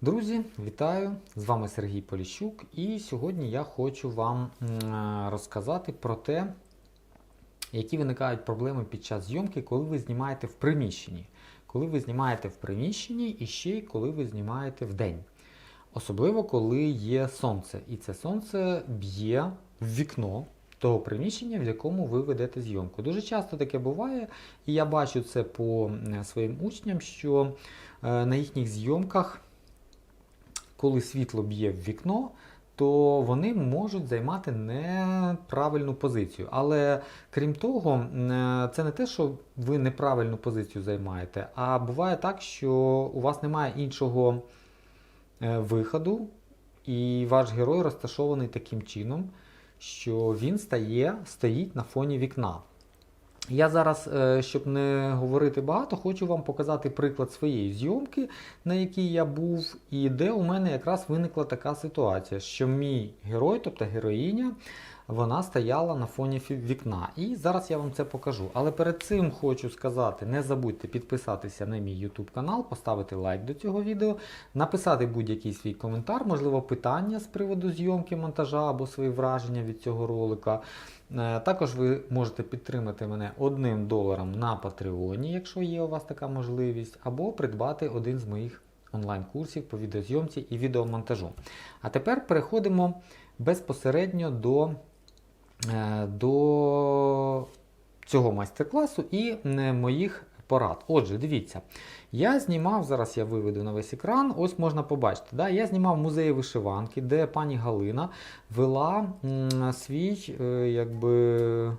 Друзі, вітаю! З вами Сергій Поліщук, і сьогодні я хочу вам розказати про те, які виникають проблеми під час зйомки, коли ви знімаєте в приміщенні. Коли ви знімаєте в приміщенні і ще й коли ви знімаєте в день. Особливо, коли є сонце, і це сонце б'є в вікно того приміщення, в якому ви ведете зйомку. Дуже часто таке буває, і я бачу це по е, своїм учням, що е, на їхніх зйомках коли світло б'є в вікно, то вони можуть займати неправильну позицію. Але крім того, е, це не те, що ви неправильну позицію займаєте, а буває так, що у вас немає іншого е, виходу, і ваш герой розташований таким чином, що він стає, стоїть на фоні вікна. Я зараз, е, щоб не говорити багато, хочу вам показати приклад своєї зйомки, на якій я був, і де у мене якраз виникла така ситуація, що мій герой, тобто героїня, вона стояла на фоні вікна. І зараз я вам це покажу. Але перед цим хочу сказати: не забудьте підписатися на мій YouTube канал, поставити лайк до цього відео, написати будь-який свій коментар, можливо, питання з приводу зйомки, монтажа або свої враження від цього ролика. Е, Також ви можете підтримати мене одним доларом на Патреоні, якщо є у вас така можливість, або придбати один з моїх онлайн-курсів по відеозйомці і відеомонтажу. А тепер переходимо безпосередньо до, до цього майстер-класу і е, моїх порад. Отже, дивіться, я знімав, зараз я виведу на весь екран, ось можна побачити. Да? Я знімав в музеї вишиванки, де пані Галина вела свій е, якби.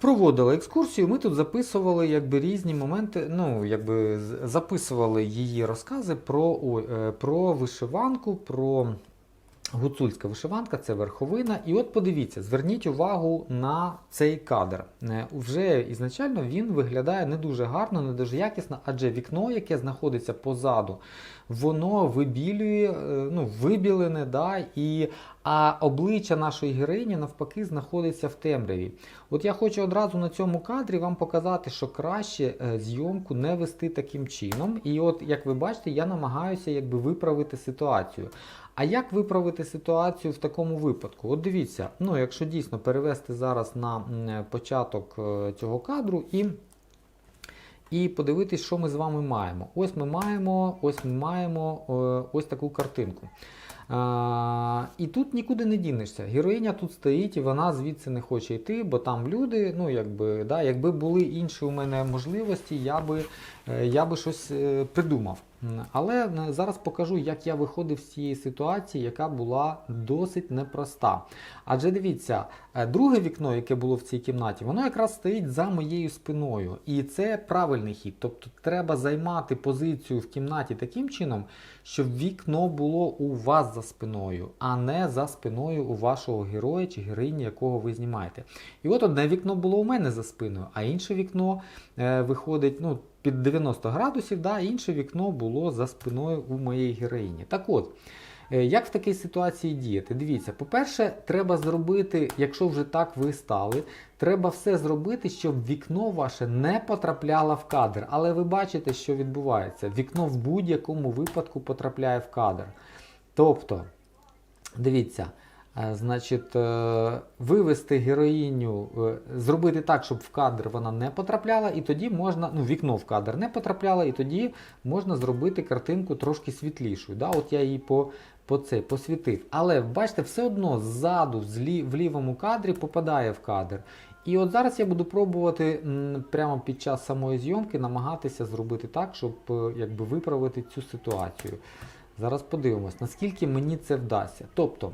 Проводила екскурсію, ми тут записували якби, різні моменти, ну, якби записували її розкази про, е, про вишиванку, про гуцульська вишиванка, це верховина. І от подивіться, зверніть увагу на цей кадр. Е, Вже ізначально він виглядає не дуже гарно, не дуже якісно, адже вікно, яке знаходиться позаду, воно вибілює, е, ну, вибілене, да, і, а обличчя нашої героїні навпаки знаходиться в темряві. От я хочу одразу на цьому кадрі вам показати, що краще е, зйомку не вести таким чином. І от, як ви бачите, я намагаюся якби виправити ситуацію. А як виправити ситуацію в такому випадку? От дивіться, ну якщо дійсно перевести зараз на початок е, цього кадру і. І подивитись, що ми з вами маємо. Ось ми маємо, ось ми маємо е, ось таку картинку. А, і тут нікуди не дінешся. Героїня тут стоїть і вона звідси не хоче йти, бо там люди, ну якби, да, якби були інші у мене можливості, я би, я би щось е, придумав. Але е, зараз покажу, як я виходив з цієї ситуації, яка була досить непроста. Адже дивіться, е, друге вікно, яке було в цій кімнаті, воно якраз стоїть за моєю спиною. І це правильний хід. Тобто треба займати позицію в кімнаті таким чином, щоб вікно було у вас за спиною, а не за спиною у вашого героя чи героїні, якого ви знімаєте. І от одне вікно було у мене за спиною, а інше вікно е, виходить ну, під 90 градусів, да, інше вікно було за спиною у моєї героїні. Так от. Е, Як в такій ситуації діяти? Дивіться, по-перше, треба зробити, якщо вже так ви стали, треба все зробити, щоб вікно ваше не потрапляло в кадр. Але ви бачите, що відбувається. Вікно в будь-якому випадку потрапляє в кадр. Тобто, дивіться, значить, е, вивести героїню, е, зробити так, щоб в кадр вона не потрапляла, і тоді можна, ну, вікно в кадр не потрапляло, і тоді можна зробити картинку трошки світлішою. Да? От я її по, по це посвітив. Але бачите, все одно ззаду, злі, в лівому кадрі попадає в кадр. І от зараз я буду пробувати прямо під час самої зйомки намагатися зробити так, щоб е, якби виправити цю ситуацію. Зараз подивимось, наскільки мені це вдасться. Тобто,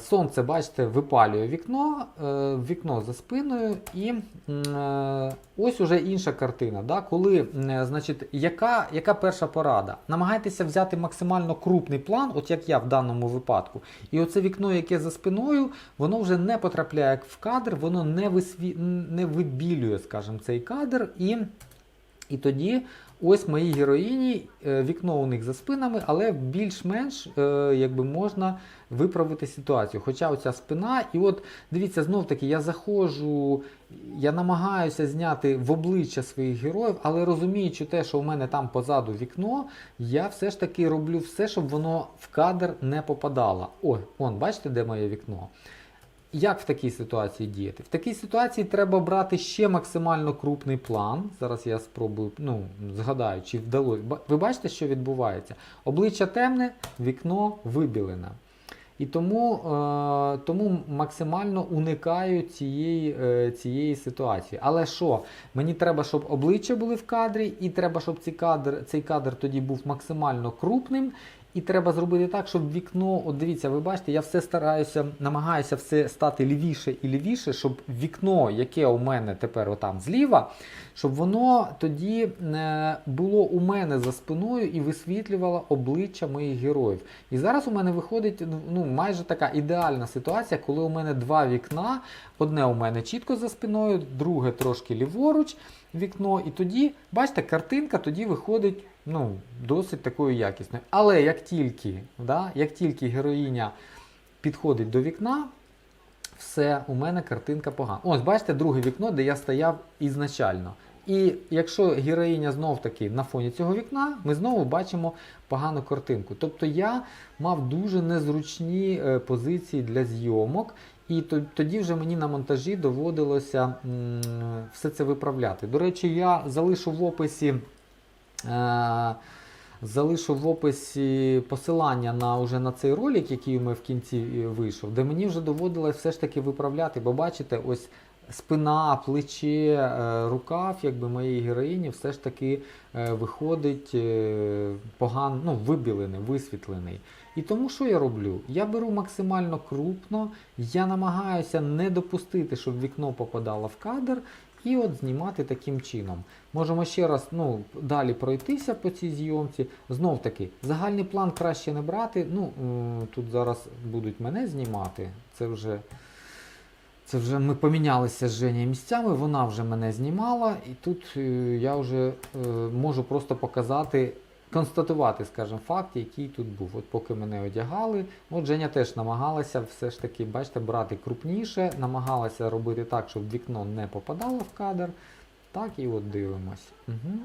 сонце, бачите, випалює вікно, е, вікно за спиною, і е, ось уже інша картина. Да? Коли, е, значить, яка, яка перша порада? Намагайтеся взяти максимально крупний план, от як я в даному випадку. І оце вікно, яке за спиною, воно вже не потрапляє в кадр, воно не, висві... не вибілює, скажімо, цей кадр. І, і тоді Ось моїй героїні, е, вікно у них за спинами, але більш-менш е, якби можна виправити ситуацію. Хоча оця спина, і от дивіться, знов таки я заходжу, я намагаюся зняти в обличчя своїх героїв, але розуміючи те, що у мене там позаду вікно, я все ж таки роблю все, щоб воно в кадр не попадало. Ой, вон, бачите, де моє вікно? Як в такій ситуації діяти? В такій ситуації треба брати ще максимально крупний план. Зараз я спробую, ну, згадаю, чи вдалося. Ви бачите, що відбувається? Обличчя темне, вікно вибілене. І тому, е, тому максимально уникаю цієї, е, цієї ситуації. Але що? Мені треба, щоб обличчя були в кадрі, і треба, щоб цей кадр, цей кадр тоді був максимально крупним. І треба зробити так, щоб вікно, от дивіться, ви бачите, я все стараюся, намагаюся все стати лівіше і лівіше, щоб вікно, яке у мене тепер отам зліва, щоб воно тоді е, було у мене за спиною і висвітлювало обличчя моїх героїв. І зараз у мене виходить ну, майже така ідеальна ситуація, коли у мене два вікна, одне у мене чітко за спиною, друге трошки ліворуч вікно. І тоді, бачите, картинка тоді виходить ну, досить такою якісною. Але як тільки, да, як тільки героїня підходить до вікна, все, у мене картинка погана. Ось, бачите, друге вікно, де я стояв ізначально. І якщо героїня знов таки на фоні цього вікна, ми знову бачимо погану картинку. Тобто я мав дуже незручні е, позиції для зйомок, і тоді вже мені на монтажі доводилося все це виправляти. До речі, я залишу в описі. Е, Залишу в описі посилання на уже на цей ролик, який у мене в кінці е, вийшов, де мені вже доводилось все ж таки виправляти, бо бачите, ось спина, плече, е, рукав якби моєї героїні все ж таки виходить погано, ну, вибілений, висвітлений. І тому що я роблю? Я беру максимально крупно, я намагаюся не допустити, щоб вікно попадало в кадр, і от знімати таким чином. Можемо ще раз ну, далі пройтися по цій зйомці. Знов таки, загальний план краще не брати. Ну, тут зараз будуть мене знімати. Це вже, це вже ми помінялися з Женєю місцями, вона вже мене знімала, і тут е, я вже е, можу просто показати, констатувати, скажімо, факт, який тут був. От поки мене одягали, от Женя теж намагалася все ж таки, бачите, брати крупніше, намагалася робити так, щоб вікно не попадало в кадр. Так, і от дивимось. Угу.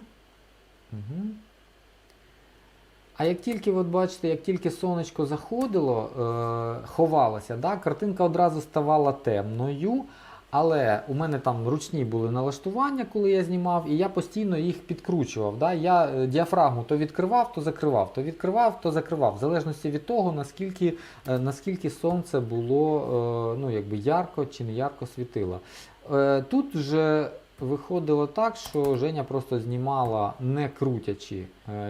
Угу. А як тільки, от бачите, як тільки сонечко заходило, е, ховалося, да, картинка одразу ставала темною. Але у мене там ручні були налаштування, коли я знімав, і я постійно їх підкручував. Да? Я е, діафрагму то відкривав, то закривав, то відкривав, то закривав, в залежності від того, наскільки, е, наскільки сонце було е, ну, якби ярко чи не ярко світило. Тут вже виходило так, що Женя просто знімала не крутячи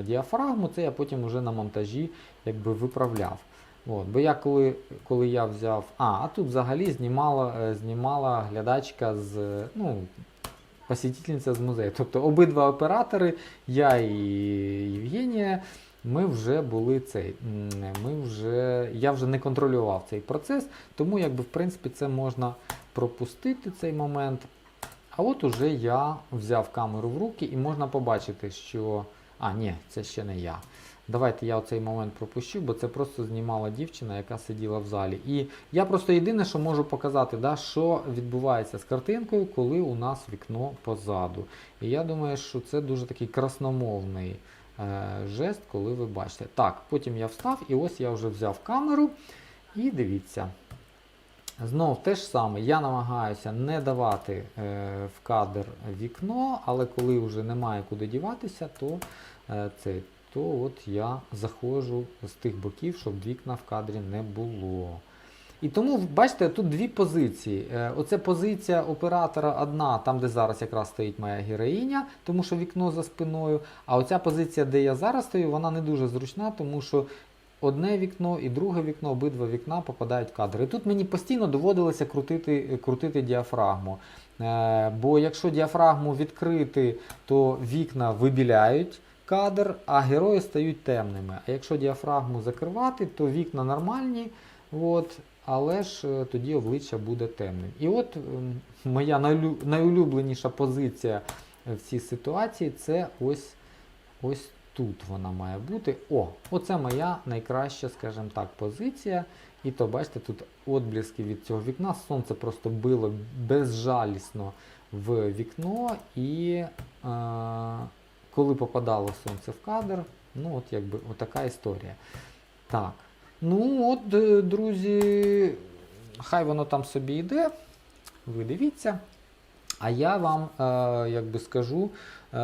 діафрагму, це я потім вже на монтажі якби виправляв. От, бо я коли, коли я взяв. А, а тут взагалі знімала, е, знімала глядачка з. е, ну, посетительниця з музею. Тобто обидва оператори, я і Євгенія, ми вже були цей. Ми вже, я вже не контролював цей процес, тому якби в принципі це можна пропустити цей момент. А от уже я взяв камеру в руки і можна побачити, що. А, ні, це ще не я. Давайте я оцей момент пропущу, бо це просто знімала дівчина, яка сиділа в залі. І я просто єдине, що можу показати, да, що відбувається з картинкою, коли у нас вікно позаду. І я думаю, що це дуже такий красномовний е, жест, коли ви бачите. Так, потім я встав і ось я вже взяв камеру. І дивіться. Знов те ж саме, я намагаюся не давати е, в кадр вікно, але коли вже немає куди діватися, то, е, це, то от я заходжу з тих боків, щоб вікна в кадрі не було. І тому, бачите, тут дві позиції. Е, Оце позиція оператора одна, там, де зараз якраз стоїть моя героїня, тому що вікно за спиною. А оця позиція, де я зараз стою, вона не дуже зручна, тому що одне вікно і друге вікно, обидва вікна попадають в кадр. І тут мені постійно доводилося крутити, крутити діафрагму. Е, бо якщо діафрагму відкрити, то вікна вибіляють кадр, а герої стають темними. А якщо діафрагму закривати, то вікна нормальні. От, але ж е, тоді обличчя буде темним. І от моя найулюбленіша позиція в цій ситуації це ось ось тут вона має бути. О, оце моя найкраща, скажімо так, позиція. І то, бачите, тут отбліски від цього вікна. Сонце просто било безжалісно в вікно, і е, коли попадало сонце в кадр, ну от якби отака історія. Так. Ну от, е, друзі, хай воно там собі йде. Ви дивіться. А я вам е, якби скажу, е,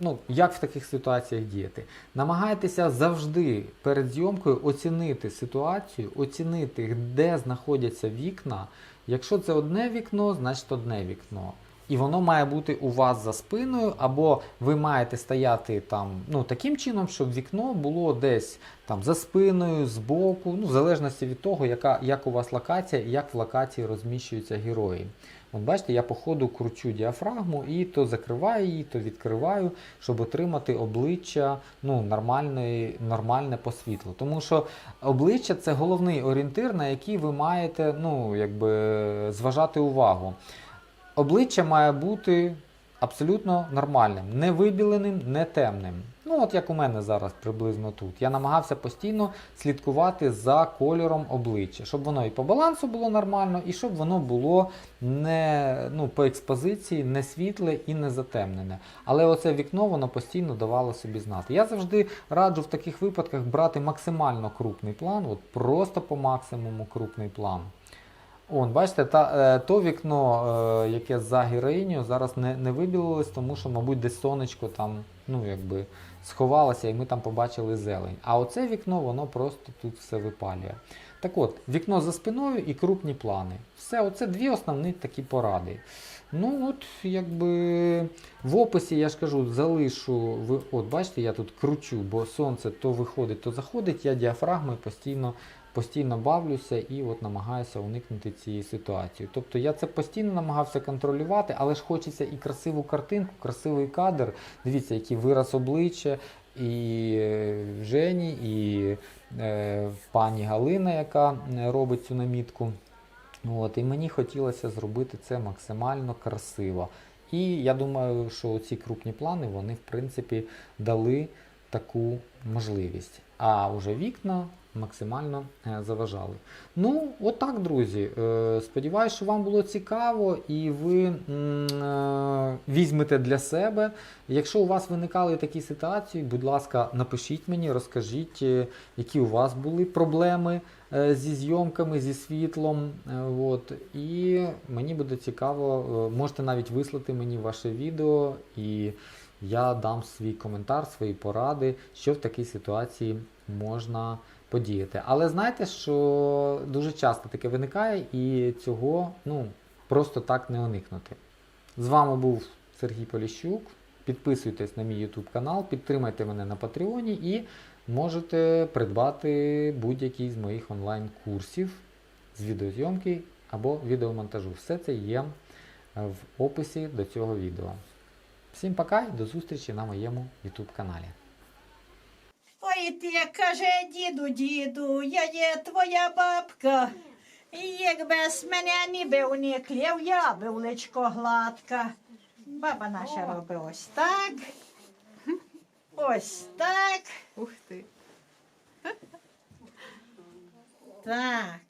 ну, як в таких ситуаціях діяти. Намагайтеся завжди перед зйомкою оцінити ситуацію, оцінити, де знаходяться вікна. Якщо це одне вікно, значить одне вікно. І воно має бути у вас за спиною, або ви маєте стояти там ну, таким чином, щоб вікно було десь там за спиною, збоку, ну, в залежності від того, яка, як у вас локація як в локації розміщуються герої. От бачите, я по ходу кручу діафрагму і то закриваю її, то відкриваю, щоб отримати обличчя ну, нормальне, нормальне по світлу. Тому що обличчя це головний орієнтир, на який ви маєте ну, якби, зважати увагу. Обличчя має бути абсолютно нормальним, не вибіленим, не темним. Ну, от як у мене зараз приблизно тут. Я намагався постійно слідкувати за кольором обличчя, щоб воно і по балансу було нормально, і щоб воно було не ну, по експозиції не світле і не затемнене. Але оце вікно воно постійно давало собі знати. Я завжди раджу в таких випадках брати максимально крупний план, от просто по максимуму крупний план. Он, бачите, та, е, то вікно, е, яке за героїню, зараз не, не вибілилось, тому що, мабуть, десь сонечко там, ну, якби сховалося, і ми там побачили зелень. А оце вікно, воно просто тут все випалює. Так от, вікно за спиною і крупні плани. Все, оце дві основні такі поради. Ну, от, якби в описі я ж кажу, залишу. От, бачите, я тут кручу, бо сонце то виходить, то заходить. Я діафрагмою постійно постійно бавлюся і от намагаюся уникнути цієї ситуації. Тобто я це постійно намагався контролювати, але ж хочеться і красиву картинку, красивий кадр. Дивіться, який вираз обличчя, і е, Жені, і е, пані Галина, яка е, робить цю намітку. От, і мені хотілося зробити це максимально красиво. І я думаю, що ці крупні плани вони, в принципі, дали таку можливість. А вже вікна максимально е, заважали. Ну, отак, друзі. Е, Сподіваюсь, що вам було цікаво і ви е, візьмете для себе. Якщо у вас виникали такі ситуації, будь ласка, напишіть мені, розкажіть, які у вас були проблеми зі зйомками, зі світлом. От. І мені буде цікаво, можете навіть вислати мені ваше відео, і я дам свій коментар, свої поради, що в такій ситуації можна подіяти. Але знаєте, що дуже часто таке виникає, і цього ну, просто так не уникнути. З вами був Сергій Поліщук. Підписуйтесь на мій YouTube канал, підтримайте мене на Патреоні і можете придбати будь-який з моїх онлайн-курсів з відеозйомки або відеомонтажу. Все це є в описі до цього відео. Всім пока і до зустрічі на моєму YouTube каналі. Ой, ти каже, діду, діду, я є твоя бабка. І якби з мене ніби униклів, я би личко гладка. Баба наша робить ось так. Ось так. Ух ти. Так.